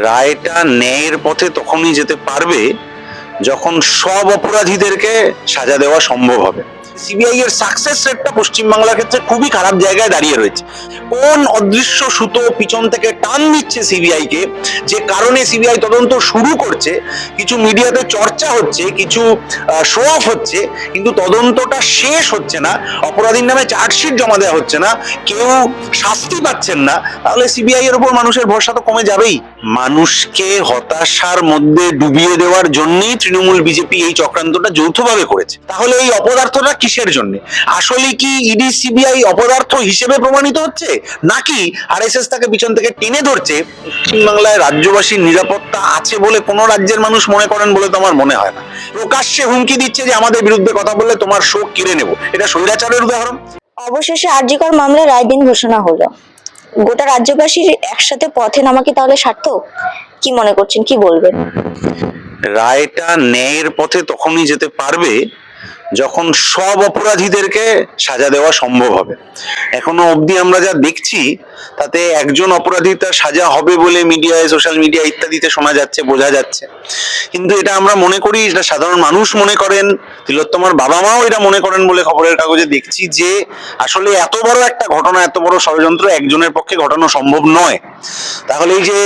রায়টা ন্যায়ের পথে তখনই যেতে পারবে যখন সব অপরাধীদেরকে সাজা দেওয়া সম্ভব হবে। সিবিআই এর সাকসেস রেটটা পশ্চিমবাংলার ক্ষেত্রে খুবই খারাপ জায়গায় দাঁড়িয়ে রয়েছে। কোন অদৃশ্য সুতো পিছন থেকে টান দিচ্ছে সিবিআই কে? যে কারণে সিবিআই তদন্ত শুরু করছে, কিছু মিডিয়াতে চর্চা হচ্ছে, কিছু শো অফ হচ্ছে, কিন্তু তদন্তটা শেষ হচ্ছে না, অপরাধীর নামে চার্জশিট জমা দেওয়া হচ্ছে না, কেউ শাস্তি পাচ্ছেন না, তাহলে সিবিআই এর উপর মানুষের ভরসা তো কমে যাবেই। মানুষকে হতাশার মধ্যে ডুবিয়ে দেওয়ার জন্যই তৃণমূল বিজেপি এই চক্রান্তটা যৌথভাবে করেছে। তাহলে এই অপদার্থটা কিসের জন্য? আসলে কি ইডি সিবিআই অপদার্থ হিসেবে প্রমাণিত হচ্ছে? নাকি আরএসএস তাকে পিছন থেকে টেনে ধরছে? পশ্চিমবাংলায় রাজ্যবাসীর নিরাপত্তা আছে বলে কোনো রাজ্যের মানুষ মনে করেন বলে তো আমার মনে হয় না। প্রকাশ্যে হুমকি দিচ্ছে যে আমাদের বিরুদ্ধে কথা বললে তোমার শোক কেড়ে নেব। এটা স্বৈরাচারের উদাহরণ। অবশেষে আরজিকর মামলায় রায় দিন ঘোষণা হলো। গোটা রাজ্যবাসীর একসাথে পথে নামা কি তাহলে সার্থক? কি মনে করছেন? কি বলবেন? রায়টা ন্যায়ের পথে তখনই যেতে পারবে যখন সব অপরাধীদেরকে সাজা দেওয়া সম্ভব হবে। এখনও অবধি আমরা যা দেখছি, তাতে একজন অপরাধী তার সাজা হবে বলে মিডিয়ায়, সোশ্যাল মিডিয়া ইত্যাদিতে শোনা যাচ্ছে, বোঝা যাচ্ছে। কিন্তু এটা আমরা মনে করি, এটা সাধারণ মানুষ মনে করেন, তিলোত্তমার বাবা মাও এটা মনে করেন বলে খবরের কাগজে দেখছি যে, আসলে এত বড় একটা ঘটনা, এত বড় ষড়যন্ত্র একজনের পক্ষে ঘটানো সম্ভব নয়। তাহলে এই যে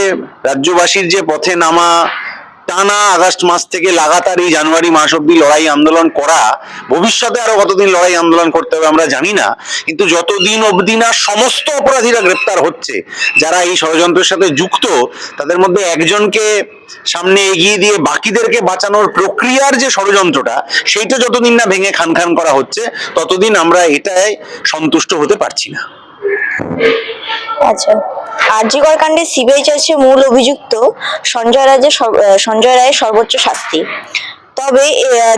রাজ্যবাসীর যে পথে নামা টানা আগস্ট মাস থেকে লাগাতার এই জানুয়ারি মাস অব্দি লড়াই আন্দোলন করা, ভবিষ্যতে আরও কতদিন লড়াই আন্দোলন করতে হবে আমরা জানি না, কিন্তু যতদিন অবধি না সমস্ত অপরাধীরা গ্রেপ্তার হচ্ছে, যারা এই ষড়যন্ত্রের সাথে যুক্ত, তাদের মধ্যে একজনকে সামনে এগিয়ে দিয়ে বাকিদেরকে বাঁচানোর প্রক্রিয়ার যে ষড়যন্ত্রটা, সেইটা যতদিন না ভেঙে খান খান করা হচ্ছে, ততদিন আমরা এটাই সন্তুষ্ট হতে পারছি না। আচ্ছা। আরজিকর কাণ্ডে সিবিআই চাইছে মূল অভিযুক্ত সঞ্জয় রাজের সঞ্জয় রায়ের সর্বোচ্চ শাস্তি। তবে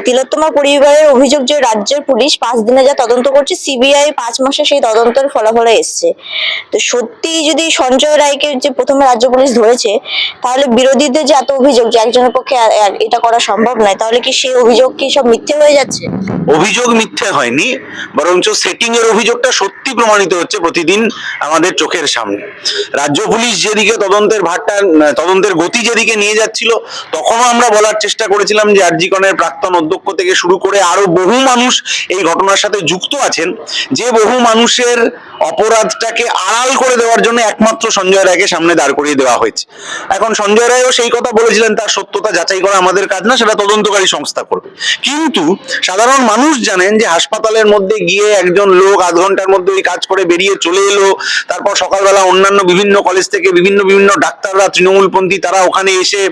তিলোত্তমা পরিবারের অভিযোগ যে রাজ্যের পুলিশ পাঁচ দিনে যা তদন্ত করছে, সিবিআই পাঁচ মাসে সেই তদন্তের ফলাফলে এসছে। তো সত্যি যদি সঞ্জয় রায়কে যে প্রথমে রাজ্য পুলিশ ধরেছে, তাহলে বিরোধীদের যে এত অভিযোগ যে একজনের পক্ষে এটা করা সম্ভব নয়, তাহলে কি সেই অভিযোগ কি সব মিথ্যে হয়ে যাচ্ছে? অভিযোগ মিথ্যে হয়নি, বরঞ্চ সেটিং এর অভিযোগটা সত্যি প্রমাণিত হচ্ছে প্রতিদিন আমাদের চোখের সামনে। রাজ্য পুলিশ যেদিকে তদন্তের ভারটা, তদন্তের গতি যেদিকে নিয়ে যাচ্ছিল, তখনও আমরা বলার চেষ্টা করেছিলাম যে আরজিকনের প্রাক্তন অধ্যক্ষ থেকে শুরু করে আরও বহু মানুষ এই ঘটনার সাথে যুক্ত আছেন। যে বহু মানুষের অপরাধটাকে আড়াল করে দেওয়ার জন্য একমাত্র সঞ্জয় রায়কে সামনে দাঁড় করিয়ে দেওয়া হয়েছে। এখন সঞ্জয় রায়ও সেই কথা বলেছিলেন, তার সত্যতা যাচাই করা আমাদের কাজ না, সেটা তদন্তকারী সংস্থা করবে। কিন্তু সাধারণ মানুষ জানেন যে হাসপাতালের মধ্যে গিয়ে একজন লোক আধ ঘণ্টার মধ্যে ওই কাজ করে বেরিয়ে চলে এলো, তারপর সকালবেলা অন্যান্য বিভিন্ন কলেজ থেকে বিভিন্ন বিভিন্ন ডাক্তাররা, তৃণমূলপন্থী তারা ওখানে এসে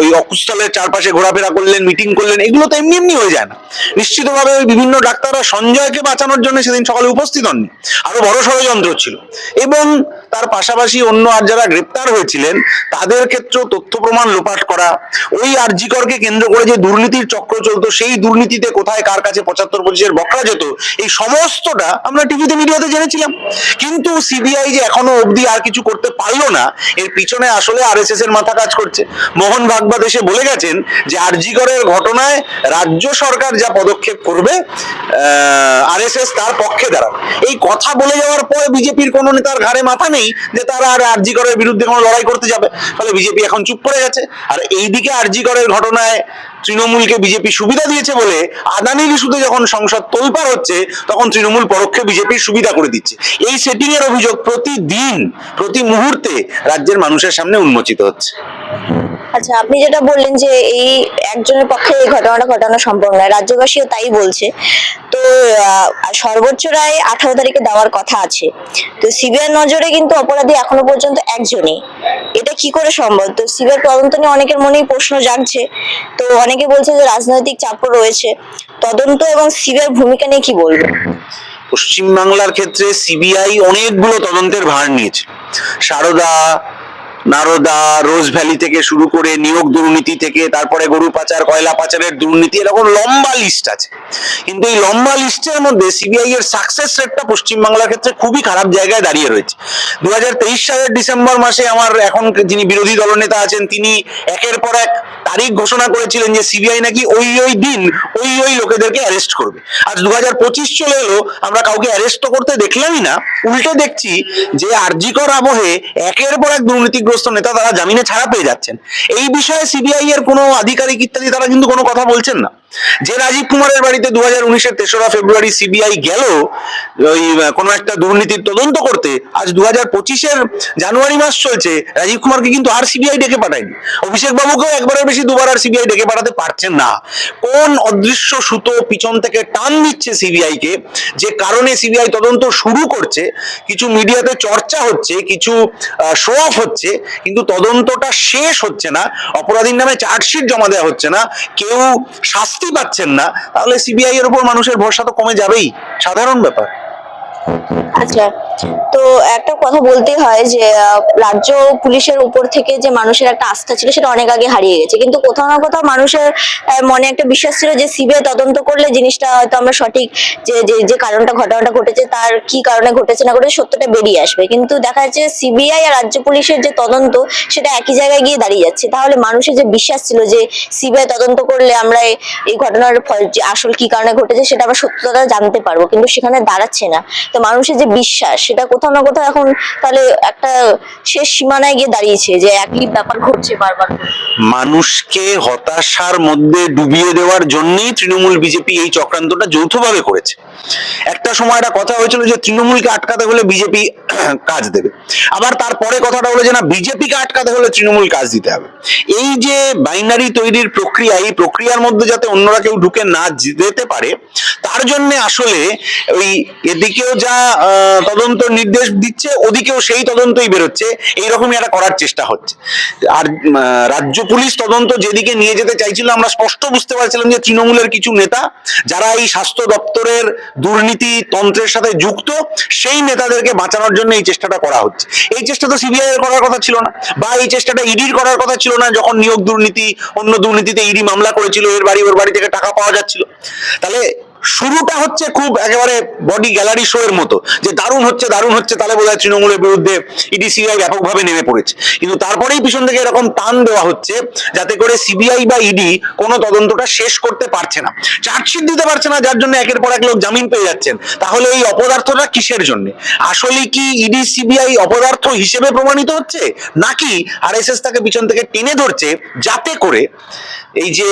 ওই অকুস্থলের চারপাশে ঘোরাফেরা করলেন মিটিং করলেন, এগুলো তো এমনি এমনি হয়ে যায় না। নিশ্চিতভাবে ওই বিভিন্ন ডাক্তাররা সঞ্জয়কে বাঁচানোর জন্য সেদিন সকালে উপস্থিত হননি। আরও বড় ষড়যন্ত্র ছিল। এবং তার পাশাপাশি অন্য আর যারা গ্রেপ্তার হয়েছিলেন, তাদের ক্ষেত্রেও তথ্য প্রমাণ লোপাট করা, ওই আরজিকরকে কেন্দ্র করে যে দুর্নীতির চক্র চলতো, সেই দুর্নীতিতে কোথায় কার কাছে পঁচাত্তর পঁচিশের বকরা যেত, এই সমস্তটা আমরা টিভিতে, মিডিয়াতে জেনেছিলাম। কিন্তু সিবিআই যে এখনও অবধি আর কিছু করতে পারল না, এর পিছনে আসলে আরএসএস এর মাথা কাজ করছে। মোহন ভাগবত এসে বলে গেছেন যে আরজিকরের ঘটনায় রাজ্য সরকার যা পদক্ষেপ করবে আরএসএস তার পক্ষে দাঁড়াবে। এই কথা বলে যাওয়ার পরে বিজেপির কোনো নেতার ঘাড়ে মাথা নেই যে তারা আর আরজিকরের বিরুদ্ধে কোনো লড়াই করতে যাবে। ফলে বিজেপি এখন চুপ করে গেছে। আর এইদিকে আরজিকরের ঘটনায় তৃণমূলকে বিজেপি সুবিধা দিয়েছে বলে আদানির ইস্যুতে যখন সংসদ তোলপাড় হচ্ছে, তখন তৃণমূল পরোক্ষে বিজেপির সুবিধা করে দিচ্ছে। এই সেটিং এর অভিযোগ প্রতিদিন, প্রতি মুহূর্তে রাজ্যের মানুষের সামনে উন্মোচিত হচ্ছে। আচ্ছা আপনি যেটা বললেন যে এই একজনের পক্ষে এই ঘটনাটা ঘটানো সম্ভব নয়, রাজ্যবাসীও তাই বলছে। তো সর্বোচ্চ রায় আঠারো তারিখে দেওয়ার কথা আছে। তো সিবিআই নজরে কিন্তু অপরাধী এখনও পর্যন্ত একজনই। এটা কি করে সম্ভব? তো সিবিআই তদন্ত নিয়ে অনেকের মনেই প্রশ্ন জাগছে। তো অনেকে বলছে যে রাজনৈতিক চাপও রয়েছে। তদন্ত এবং সিবিআই ভূমিকা নিয়ে কি বলবেন? পশ্চিমবাংলার ক্ষেত্রে সিবিআই অনেকগুলো তদন্তের ভার নিয়েছে। সারদা নারদা রোজ ভ্যালি থেকে শুরু করে নিয়োগ দুর্নীতি থেকে, তারপরে গরু পাচার, কয়লা পাচারের দুর্নীতি, এরকম লম্বা লিস্ট আছে। কিন্তু এই লম্বা লিস্টের মধ্যে সিবিআই এর সাকসেস রেটটা পশ্চিমবাংলার ক্ষেত্রে খুবই খারাপ জায়গায় দাঁড়িয়ে রয়েছে। দুহাজার তেইশ সালের ডিসেম্বর মাসে আমার এখন যিনি বিরোধী দলনেতা আছেন, তিনি একের পর এক তারিখ ঘোষণা করেছিলেন যে সিবিআই নাকি ওই ওই দিন ওই ওই লোকেদেরকে অ্যারেস্ট করবে। আজ দু হাজার পঁচিশ চলে এলো, আমরা কাউকে অ্যারেস্ট তো করতে দেখলামই না, উল্টে দেখছি যে আরজিকর আবহে একের পর এক দুর্নীতিগ্রস্ত দুর্নীতিগ্রস্ত নেতা তারা জামিনে ছাড়া পেয়ে যাচ্ছেন। এই বিষয়ে সিবিআই এর কোনো আধিকারিক ইত্যাদি তারা কিন্তু কোনো কথা বলছেন না। যে রাজীব কুমারের বাড়িতে দু হাজার উনিশের তেসরা ফেব্রুয়ারি সিবিআই গেল, ওই কোনো একটা দুর্নীতির তদন্ত করতে, আজ দু হাজার পঁচিশের জানুয়ারি মাস চলছে, রাজীব কুমারকে কিন্তু আর সিবিআই ডেকে পাঠায়নি। অভিষেক বাবুকেও একবারের বেশি দুবার আর সিবিআই ডেকে পাঠাতে পারছেন না। কোন অদৃশ্য সুতো পিছন থেকে টান দিচ্ছে সিবিআই কে? যে কারণে সিবিআই তদন্ত শুরু করছে, কিছু মিডিয়াতে চর্চা হচ্ছে, কিছু শো অফ হচ্ছে, কিন্তু তদন্তটা শেষ হচ্ছে না, অপরাধীর নামে চার্জশিট জমা দেওয়া হচ্ছে না, কেউ শাস্তি পাচ্ছেন না তাহলে সিবিআই এর উপর মানুষের ভরসা তো কমে যাবেই। সাধারণ ব্যাপার। আচ্ছা তো একটা কথা বলতে হয় যে রাজ্য পুলিশের উপর থেকে যে মানুষের একটা আস্থা ছিল সেটা অনেক আগে হারিয়ে গেছে। কিন্তু কোথাও না কোথাও মানুষের মনে একটা বিশ্বাস ছিল যে সিবিআই তদন্ত করলে জিনিসটা হয়তো আমরা সঠিক যে যে কারণটা, ঘটনাটা ঘটেছে তার কি কারণে ঘটেছে না ঘটেছে সত্যটা বেরিয়ে আসবে। কিন্তু দেখা যাচ্ছে সিবিআই আর রাজ্য পুলিশের যে তদন্ত সেটা একই জায়গায় গিয়ে দাঁড়িয়ে যাচ্ছে। তাহলে মানুষের যে বিশ্বাস ছিল যে সিবিআই তদন্ত করলে আমরা এই- ঘটনার ফল- যে আসল কি কারণে ঘটেছে সেটা আমরা সত্যতা জানতে পারব। কিন্তু সেখানে দাঁড়াচ্ছে না। তো মানুষের যে বিশ্বাস, সেটা কোথাও না কোথাও এখন তাহলে একটা শেষ সীমানায় গিয়ে দাঁড়িয়েছে যে একই ব্যাপার ঘটছে বারবার মানুষকে হতাশার মধ্যে ডুবিয়ে দেওয়ার জন্যই তৃণমূল বিজেপি এই চক্রান্তটা যৌথভাবে করেছে। একটা সময় একটা কথা হয়েছিল যে তৃণমূলকে আটকাতে হলে বিজেপি কাজ দেবে। আবার তারপরে কথাটা হলো যে না, বিজেপিকে আটকাতে হলে তৃণমূল কাজ দিতে হবে। এই যে বাইনারি তৈরির প্রক্রিয়া, এই প্রক্রিয়ার মধ্যে যাতে অন্যরা কেউ ঢুকে না যেতে পারে, তার জন্য আসলে ওই এদিকেও যা তদন্ত নির্দেশ দিচ্ছে, ওদিকেও সেই তদন্তই বেরোচ্ছে। এইরকমই একটা করার চেষ্টা হচ্ছে। আর রাজ্য পুলিশ তদন্ত যেদিকে নিয়ে যেতে চাইছিল, আমরা স্পষ্ট বুঝতে পারছিলাম যে তৃণমূলের কিছু নেতা, যারা এই স্বাস্থ্য দপ্তরের দুর্নীতি তন্ত্রের সাথে যুক্ত, সেই নেতাদেরকে বাঁচানোর জন্য এই চেষ্টাটা করা হচ্ছে। এই চেষ্টা তো সিবিআই এর করার কথা ছিল না, বা এই চেষ্টাটা ইডির করার কথা ছিল না, যখন নিয়োগ দুর্নীতি, অন্য দুর্নীতিতে ইডি মামলা করেছিল, এর বাড়ি ওর বাড়ি থেকে টাকা পাওয়া যাচ্ছিল। তাহলে শুরুটা হচ্ছে খুব একেবারে বডি গ্যালারি শো এর মতো। যে দারুণ হচ্ছে দারুণ হচ্ছে তাহলে বোধহয় তৃণমূলের বিরুদ্ধে ইডি সিবিআই ব্যাপকভাবে নেমে পড়েছে। কিন্তু তারপরেই পিছন থেকে এরকম টান দেওয়া হচ্ছে, যাতে করে সিবিআই বা ইডি কোনো তদন্তটা শেষ করতে পারছে না। চার্জশিট দিতে পারছে না, যার জন্য একের পর এক লোক জামিন পেয়ে যাচ্ছেন। তাহলে এই অপদার্থটা কিসের জন্য? আসলে কি ইডি সিবিআই অপদার্থ হিসেবে প্রমাণিত হচ্ছে? নাকি আরএসএস তাকে পিছন থেকে টেনে ধরছে, যাতে করে এই যে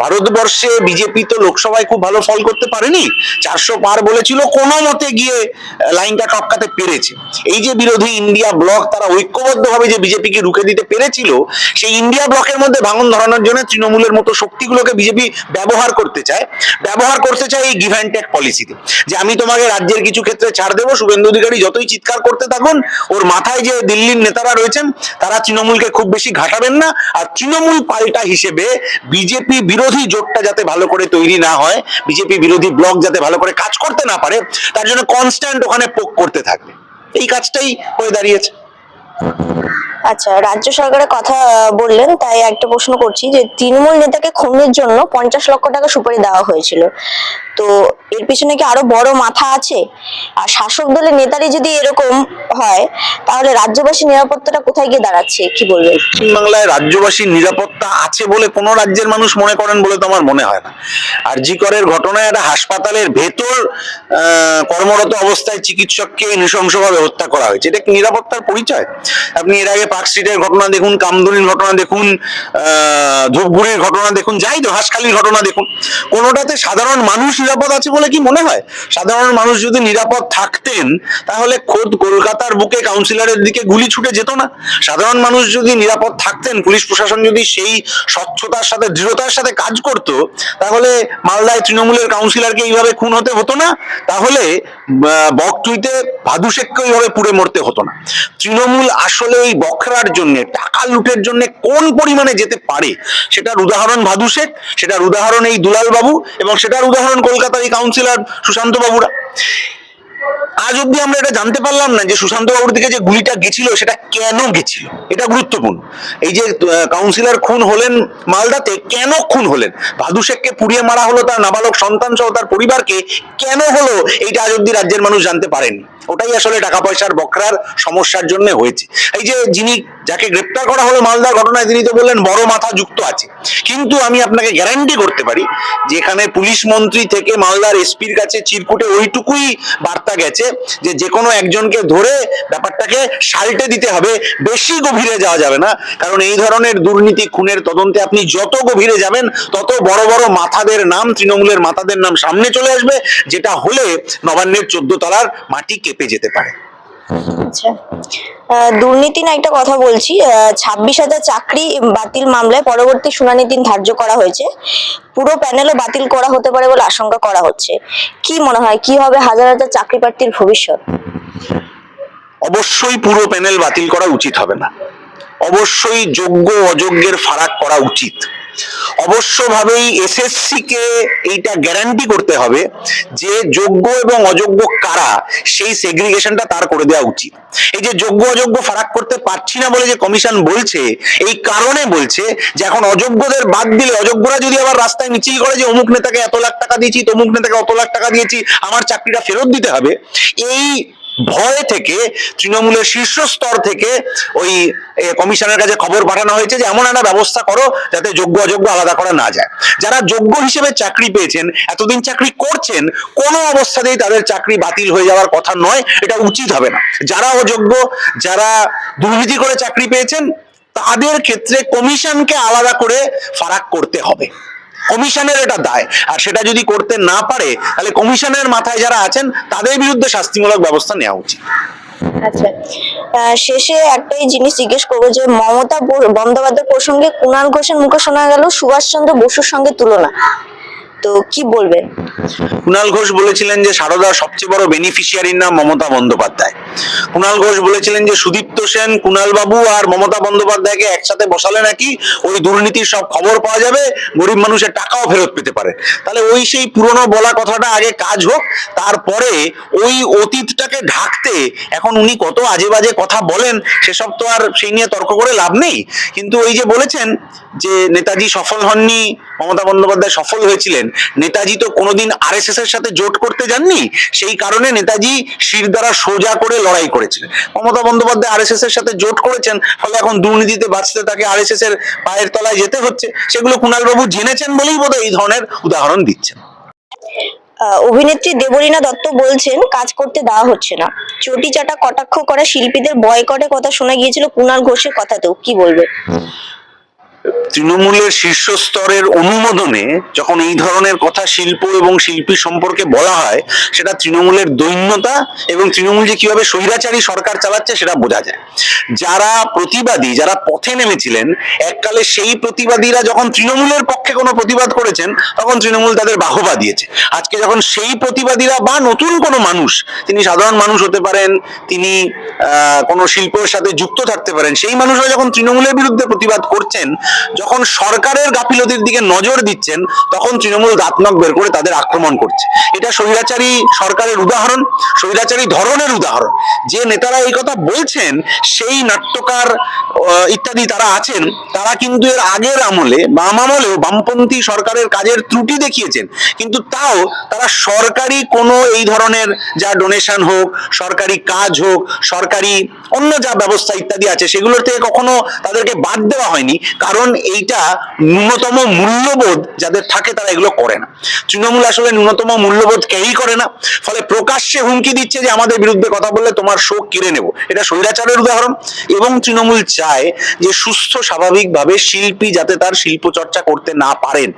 ভারতবর্ষে বিজেপি তো লোকসভায় খুব ভালো ফল করতে পারেনি? চারশো পার বলেছিল, কোনো মতে গিয়ে লাইনটা টপকাতে পেরেছে। এই যে বিরোধী ইন্ডিয়া ব্লক, তারা ঐক্যবদ্ধভাবে যে বিজেপিকে রুখে দিতে পেরেছিল, সেই ইন্ডিয়া ব্লকের মধ্যে ভাঙন ধরানোর জন্য তৃণমূলের মতো শক্তিগুলোকে বিজেপি ব্যবহার করতে চায়। ব্যবহার করতে চায় এই গিভ অ্যান্ড টেক পলিসিতে যে আমি তোমাকে রাজ্যের কিছু ক্ষেত্রে ছাড় দেবো, শুভেন্দু অধিকারী যতই চিৎকার করতে থাকুন, ওর মাথায় যে দিল্লির নেতারা রয়েছেন, তারা তৃণমূলকে খুব বেশি ঘাটাবেন না। আর তৃণমূল পাল্টা হিসেবে বিজেপি বিরোধী জোটটা যাতে ভালো করে তৈরি না হয়, বিজেপি বিরোধী ব্লক যাতে ভালো করে কাজ করতে না পারে, তার জন্য কনস্ট্যান্ট ওখানে পোক করতে থাকবে। এই কাজটাই হয়ে দাঁড়িয়েছে। আচ্ছা রাজ্য সরকারের কথা বললেন, তাই একটা প্রশ্ন করছি যে, তৃণমূল নেতাকে খুনের জন্য পঞ্চাশ লক্ষ টাকা সুপারি দেওয়া হয়েছিল। তো এর পিছনে কি আরও বড় মাথা আছে? আর শাসক দলের নেতারই যদি এরকম হয়, তাহলে রাজ্যবাসীর নিরাপত্তাটা কোথায় গিয়ে দাঁড়াচ্ছে? কি বলবেন পশ্চিমবাংলায় রাজ্যবাসীর নিরাপত্তা আছে বলে কোনো রাজ্যের মানুষ মনে করেন বলে তো আমার মনে হয় না। আরজি করের ঘটনায় একটা হাসপাতালের ভেতর কর্মরত অবস্থায় চিকিৎসককে নৃশংসভাবে হত্যা করা হয়েছে। এটা কি নিরাপত্তার পরিচয়? আপনি এর আগে পার্ক স্ট্রিটের ঘটনা দেখুন, কামদুনির ঘটনা দেখুন ধূপগুড়ির ঘটনা দেখুন, যাই তো, হাসখালির ঘটনা দেখুন। কোনোটাতে সাধারণ মানুষ নিরাপদ আছে বলে কি মনে হয়? সাধারণ মানুষ যদি নিরাপদ থাকতেন, তাহলে খোদ কলকাতার বুকে কাউন্সিলরের দিকে গুলি ছুটে যেত না। সাধারণ মানুষ যদি নিরাপদ থাকতেন, পুলিশ প্রশাসন যদি সেই স্বচ্ছতার সাথে, দৃঢ়তার সাথে কাজ করত, তাহলে মালদায় তৃণমূলের কাউন্সিলরকে এইভাবে খুন হতে হতো না। তাহলে বকটুইতে ভাদু শেখকে ওইভাবে পুড়ে মরতে হতো না। তৃণমূল আসলে এই বখরার জন্য, টাকা লুটের জন্য কোন পরিমাণে যেতে পারে, সেটার উদাহরণ ভাদু শেখ, সেটার উদাহরণ এই দুলাল বাবু, এবং সেটার উদাহরণ কলকাতার এই কাউন্সিলর সুশান্ত বাবুরা। আজ অব্দি আমরা এটা জানতে পারলাম না যে সুশান্ত বাবুর দিকে যে গুলিটা গেছিল, সেটা কেন গেছিল? এটা গুরুত্বপূর্ণ। এই যে কাউন্সিলর খুন হলেন মালদাতে, কেন খুন হলেন? ভাদু শেখকে পুড়িয়ে মারা হলো তার নাবালক সন্তান সহ তার পরিবারকে, কেন হলো এইটা আজ অব্দি রাজ্যের মানুষ জানতে পারেননি ওটাই আসলে টাকা পয়সার বকরার সমস্যার জন্য হয়েছে। এই যে, যিনি যাকে গ্রেপ্তার করা হলো মালদার ঘটনায়, তিনি তো বললেন বড় মাথা যুক্ত আছে। কিন্তু আমি আপনাকে গ্যারান্টি করতে পারি যে এখানে পুলিশ মন্ত্রী থেকে মালদার এসপির কাছে চিরকুটে ওইটুকুই বার্তা গেছে যে যে কোনো একজনকে ধরে ব্যাপারটাকে সাল্টে দিতে হবে, বেশি গভীরে যাওয়া যাবে না। কারণ এই ধরনের দুর্নীতি, খুনের তদন্তে আপনি যত গভীরে যাবেন, তত বড় বড় মাথাদের নাম, তৃণমূলের মাথাদের নাম সামনে চলে আসবে, যেটা হলে নবান্নের চোদ্দ তলার মাটি কেঁপে যেতে পারে। আচ্ছা। দুর্নীতি না একটা কথা বলছি। ছাব্বিশ হাজার চাকরি বাতিল মামলায় পরবর্তী শুনানি দিন ধার্য করা হয়েছে। পুরো প্যানেলও বাতিল করা হতে পারে বলে আশঙ্কা করা হচ্ছে। কি মনে হয়, কি হবে হাজার হাজার চাকরি প্রার্থীর ভবিষ্যৎ? অবশ্যই পুরো প্যানেল বাতিল করা উচিত হবে না। অবশ্যই যোগ্য অযোগ্যের ফারাক করা উচিত। অবশ্যভাবেই এসএসসি কে এইটা গ্যারান্টি করতে হবে যে যোগ্য এবং অযোগ্য কারা সেই সেগ্রিগেশনটা তার করে দেওয়া উচিত। এই যে যোগ্য অযোগ্য ফারাক করতে পারছি না বলে যে কমিশন বলছে, এই কারণে বলছে যে এখন অযোগ্যদের বাদ দিলে, অযোগ্যরা যদি আবার রাস্তায় মিছিল করে যে অমুক নেতাকে এত লাখ টাকা দিয়েছি, তমুক নেতাকে অত লাখ টাকা দিয়েছি, আমার চাকরিটা ফেরত দিতে হবে, এই ভয় থেকে, তৃণমূলের শীর্ষ স্তর থেকে ওই কমিশনের কাছে খবর পাঠানো হয়েছে যে এমন একটা ব্যবস্থা করো যাতে যোগ্য অযোগ্য আলাদা করা না যায়। যারা যোগ্য হিসেবে চাকরি পেয়েছেন, এতদিন চাকরি করছেন, কোনো অবস্থাতেই তাদের চাকরি বাতিল হয়ে যাওয়ার কথা নয়, এটা উচিত হবে না। যারা অযোগ্য, যারা দুর্নীতি করে চাকরি পেয়েছেন, তাদের ক্ষেত্রে কমিশনকে আলাদা করে ফারাক করতে হবে। কমিশনের এটা দায়। আর সেটা যদি করতে না পারে, তাহলে কমিশনের মাথায় যারা আছেন, তাদের বিরুদ্ধে শাস্তিমূলক ব্যবস্থা নেওয়া উচিত। আচ্ছা। শেষে একটাই জিনিস জিজ্ঞেস করব যে, মমতা বন্দ্যোপাধ্যায় প্রসঙ্গে কুণাল ঘোষের মুখে শোনা গেল সুভাষচন্দ্র বসুর সঙ্গে তুলনা। তো কি বলবেন? কুণাল ঘোষ বলেছিলেন যে সারদার সবচেয়ে বড় বেনিফিশিয়ারির নাম মমতা বন্দ্যোপাধ্যায়। কুণাল ঘোষ বলেছিলেন যে সুদীপ্ত সেন কুণাল বাবু আর মমতা বন্দ্যোপাধ্যায়কে একসাথে বসালে নাকি ওই দুর্নীতির সব খবর পাওয়া যাবে, গরিব মানুষের টাকাও ফেরত পেতে পারে। তাহলে ওই সেই পুরনো বলা কথাটা আগে কাজ হোক, তারপরে ওই অতীতটাকে ঢাকতে এখন উনি কত আজে বাজে কথা বলেন, সেসব তো আর সেই নিয়ে তর্ক করে লাভ নেই। কিন্তু ওই যে বলেছেন যে নেতাজি সফল হননি, মমতা বন্দ্যোপাধ্যায় সফল হয়েছিলেন নেতাজি তো কোনোদিন আরএসএস এর সাথে জোট করতে যাননি? সেই কারণে নেতাজি শির দ্বারা সোজা করে লড়াই করেছিলেন। মমতা বন্দ্যোপাধ্যায় আর আরএসএস এর সাথে জোট করেছেন ফলে এখন দুর্নীতিতে বাঁচতে তাকে আর আরএসএস এর পায়ের তলায় যেতে হচ্ছে। সেগুলো কুণাল বাবু জেনেছেন বলেই বোধহয় এই ধরনের উদাহরণ দিচ্ছেন। আহ, অভিনেত্রী দেবলীনা দত্ত বলছেন কাজ করতে দেওয়া হচ্ছে না। চটি চাটা কটাক্ষ করা শিল্পীদের বয়কটের কথা শোনা গিয়েছিল কুণাল ঘোষের কথাতেও। কি বলবে তৃণমূলের শীর্ষস্তরের অনুমোদনে যখন এই ধরনের কথা শিল্প এবং শিল্পী সম্পর্কে বলা হয়, সেটা তৃণমূলের দৈন্যতা এবং তৃণমূল যে কীভাবে স্বৈরাচারী সরকার চালাচ্ছে সেটা বোঝা যায়। যারা প্রতিবাদী, যারা পথে নেমেছিলেন, এককালে সেই প্রতিবাদীরা যখন তৃণমূলের পক্ষে কোনো প্রতিবাদ করেছেন, তখন তৃণমূল তাদের বাহবা দিয়েছে। আজকে যখন সেই প্রতিবাদীরা বা নতুন কোনো মানুষ, তিনি সাধারণ মানুষ হতে পারেন, তিনি কোনো শিল্পের সাথে যুক্ত থাকতে পারেন, সেই মানুষরা যখন তৃণমূলের বিরুদ্ধে প্রতিবাদ করছেন যখন সরকারের গাফিলতির দিকে নজর দিচ্ছেন, তখন তৃণমূল দাঁতনক বের করে তাদের আক্রমণ করছে। এটা স্বৈরাচারী সরকারের উদাহরণ, স্বৈরাচারী ধরনের উদাহরণ। যে নেতারা এই কথা বলছেন, সেই নাট্যকার ইত্যাদি তারা আছেন, তারা কিন্তু এর আগের আমলে, বাম আমলেও বামপন্থী সরকারের কাজের ত্রুটি দেখিয়েছেন। কিন্তু তাও তারা সরকারি কোনো এই ধরনের যা ডোনেশন হোক, সরকারি কাজ হোক, সরকারি অন্য যা ব্যবস্থা ইত্যাদি আছে, সেগুলোর থেকে কখনো তাদেরকে বাদ দেওয়া হয়নি। কারণ এইটা ন্যূনতম মূল্যবোধ যাদের থাকে তারা এগুলো করে না। তৃণমূল আসলে ন্যূনতম মূল্যবোধ ক্যারি করে না। ফলে প্রকাশ্যে হুমকি দিচ্ছে যে আমাদের বিরুদ্ধে কথা বললে তোমার শোক কেড়ে নেব। এটা স্বৈরাচারের উদাহরণ। এবং তৃণমূল চায় যে সুস্থ, স্বাভাবিকভাবে শিল্পী যাতে তার শিল্প চর্চা করতে না পারেন।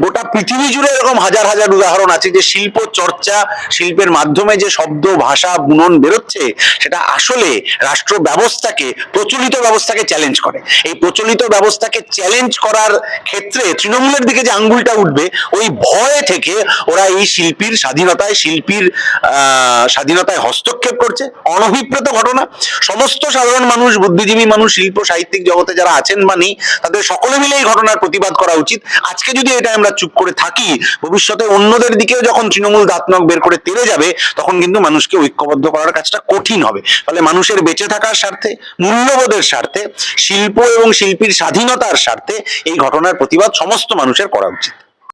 গোটা পৃথিবী জুড়ে এরকম হাজার হাজার উদাহরণ আছে যে শিল্প চর্চা শিল্পের মাধ্যমে যে শব্দ, ভাষা, বুনন বেরোচ্ছে, সেটা আসলে রাষ্ট্র ব্যবস্থাকে প্রচলিত ব্যবস্থাকে চ্যালেঞ্জ করে। এই প্রচলিত ব্যবস্থাকে চ্যালেঞ্জ করার ক্ষেত্রে তৃণমূলের দিকে যে আঙ্গুলটা উঠবে, ওই ভয় থেকে ওরা এই শিল্পীর স্বাধীনতায় শিল্পীর স্বাধীনতায় হস্তক্ষেপ করছে। অনভিপ্রেত ঘটনা। সমস্ত সাধারণ মানুষ, বুদ্ধিজীবী মানুষ, শিল্প, সাহিত্যিক জগতে যারা আছেন বা নেই, তাদের সকলে মিলে এই ঘটনার প্রতিবাদ করা উচিত। আজকে যদি এটা আমরা চুপ করে থাকি, ভবিষ্যতে অন্যদের দিকেও যখন তৃণমূল দাঁতনক বের করে তেড়ে যাবে, তখন কিন্তু মানুষকে ঐক্যবদ্ধ করার কাজটা কঠিন হবে। ফলে মানুষের বেঁচে থাকার স্বার্থে, মূল্যবোধের স্বার্থে, শিল্প এবং শিল্পীর স্বাধীনতার স্বার্থে এই ঘটনার প্রতিবাদ সমস্ত মানুষের করা উচিত।